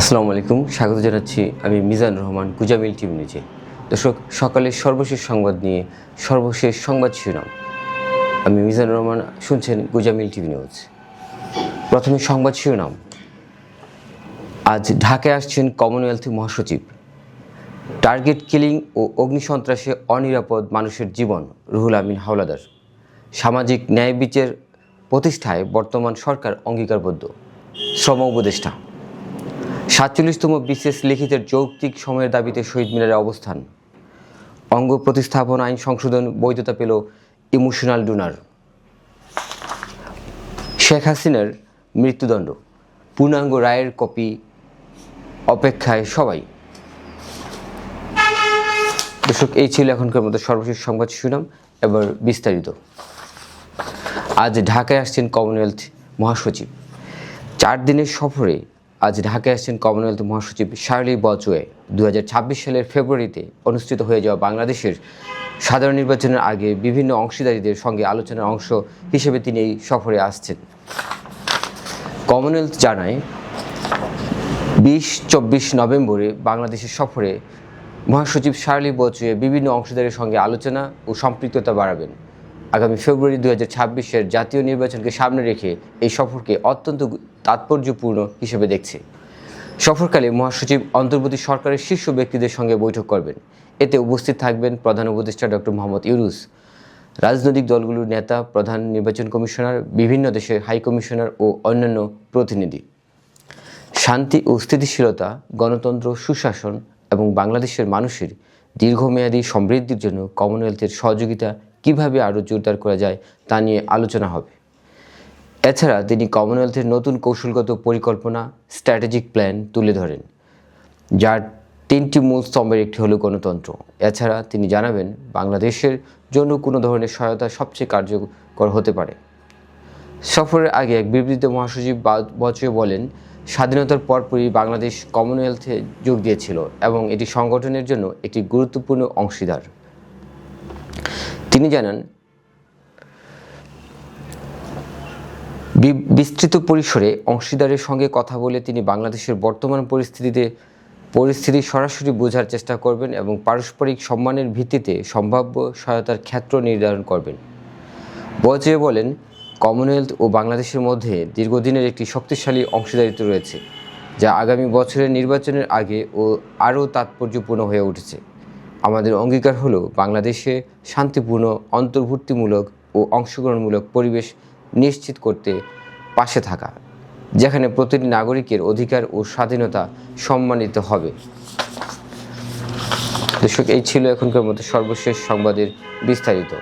আসসালামু আলাইকুম স্বাগত জানাচ্ছি আমি মিজান রহমান, গুজামিল টিভি নিউজে। দর্শক সকালের সর্বশেষ সংবাদ নিয়ে সর্বশেষ সংবাদ শিরোনাম। আমি মিজান রহমান, শুনছেন গুজামিল টিভি নিউজ। প্রথমে সংবাদ শিরোনাম। আজ ঢাকায় আসছেন কমনওয়েলথ মহাসচিব। টার্গেট কিলিং ও অগ্নিসন্ত্রাসে অনিরাপদ মানুষের জীবন, রুহুল আমিন হাওলাদার। সামাজিক ন্যায় বিচার প্রতিষ্ঠায় বর্তমান সরকার অঙ্গীকারবদ্ধ। শ্রম উপদেষ্টা। সাতচল্লিশতম বিশেষ লিখিতের যৌক্তিক সময়ের দাবিতে শহীদ মিনারের অবস্থান। অঙ্গ প্রতিস্থাপন আইন সংশোধন বৈধতা পেল ইমোশনাল ডোনার। শেখ হাসিনার মৃত্যুদণ্ড, পূর্ণাঙ্গ রায়ের কপি অপেক্ষায় সবাই। দর্শক, এই ছিল এখনকার মতো সর্বশেষ সংবাদ শুনাম এবার বিস্তারিত। আজ ঢাকায় আসছেন কমনওয়েলথ মহাসচিব। চার দিনের সফরে আজ ঢাকায় আসছেন কমনওয়েলথ মহাসচিব শার্লি বচওয়ে। দু সালের ফেব্রুয়ারিতে অনুষ্ঠিত হয়ে যাওয়া বাংলাদেশের সাধারণ নির্বাচনের আগে বিভিন্ন অংশীদারীদের সঙ্গে আলোচনার অংশ হিসেবে তিনি এই সফরে আসছেন। কমনওয়েলথ জানায়, বিশ, চব্বিশ নভেম্বরে বাংলাদেশের সফরে মহাসচিব শার্লি বচুয়ে বিভিন্ন অংশীদারের সঙ্গে আলোচনা ও সম্পৃক্ততা বাড়াবেন। আগামী ফেব্রুয়ারি দু হাজার জাতীয় নির্বাচনকে সামনে রেখে এই সফরকে অত্যন্ত তাৎপর্যপূর্ণ হিসেবে দেখছে। সফরকালে মহাসচিব অন্তর্বর্তী সরকারের শীর্ষ ব্যক্তিদের সঙ্গে বৈঠক করবেন। এতে উপস্থিত থাকবেন প্রধান উপদেষ্টা ডক্টর মোহাম্মদ ইউনুস। রাজনৈতিক দলগুলোর নেতা, প্রধান নির্বাচন কমিশনার, বিভিন্ন দেশের হাই কমিশনার ও অন্যান্য প্রতিনিধি। শান্তি ও স্থিতিশীলতা, গণতন্ত্র, সুশাসন এবং বাংলাদেশের মানুষের দীর্ঘমেয়াদী সমৃদ্ধির জন্য কমনওয়েলথের সহযোগিতা কীভাবে আরও জোরদার করা যায় তা নিয়ে আলোচনা হবে। এছাড়া তিনি কমনওয়েলথের নতুন কৌশলগত পরিকল্পনা, স্ট্র্যাটেজিক প্ল্যান তুলে ধরেন, যার তিনটি মূল স্তম্ভের একটি হলো গণতন্ত্র। এছাড়া তিনি জানাবেন, বাংলাদেশের জন্য কোনো ধরনের সহায়তা সবচেয়ে কার্যকর হতে পারে। সফরের আগে এক বিবৃতিতে মহাসচিব বচয় বলেন, স্বাধীনতার পরপরই বাংলাদেশ কমনওয়েলথে যোগ দিয়েছিল এবং এটি সংগঠনের জন্য একটি গুরুত্বপূর্ণ অংশীদার। তিনি জানান বিস্তৃত পরিসরে অংশীদারের সঙ্গে কথা বলে তিনি বাংলাদেশের বর্তমান পরিস্থিতিতে, পরিস্থিতি সরাসরি বোঝার চেষ্টা করবেন এবং পারস্পরিক সম্মানের ভিত্তিতে সম্ভাব্য সহায়তার ক্ষেত্র নির্ধারণ করবেন। বজে বলেন, কমনওয়েলথ ও বাংলাদেশের মধ্যে দীর্ঘদিনের একটি শক্তিশালী অংশীদারিত্ব রয়েছে, যা আগামী বছরের নির্বাচনের আগে ও আরও তাৎপর্যপূর্ণ হয়ে উঠেছে। আমাদের অঙ্গীকার হল বাংলাদেশে শান্তিপূর্ণ, অন্তর্ভুক্তিমূলক ও অংশগ্রহণমূলক পরিবেশ নিশ্চিত করতে পাশে থাকা, যেখানে প্রতিটি নাগরিকের অধিকার ও স্বাধীনতা সম্মানিত হবে। দর্শক, এই ছিল এখনকার মতো সর্বশেষ সংবাদের বিস্তারিত।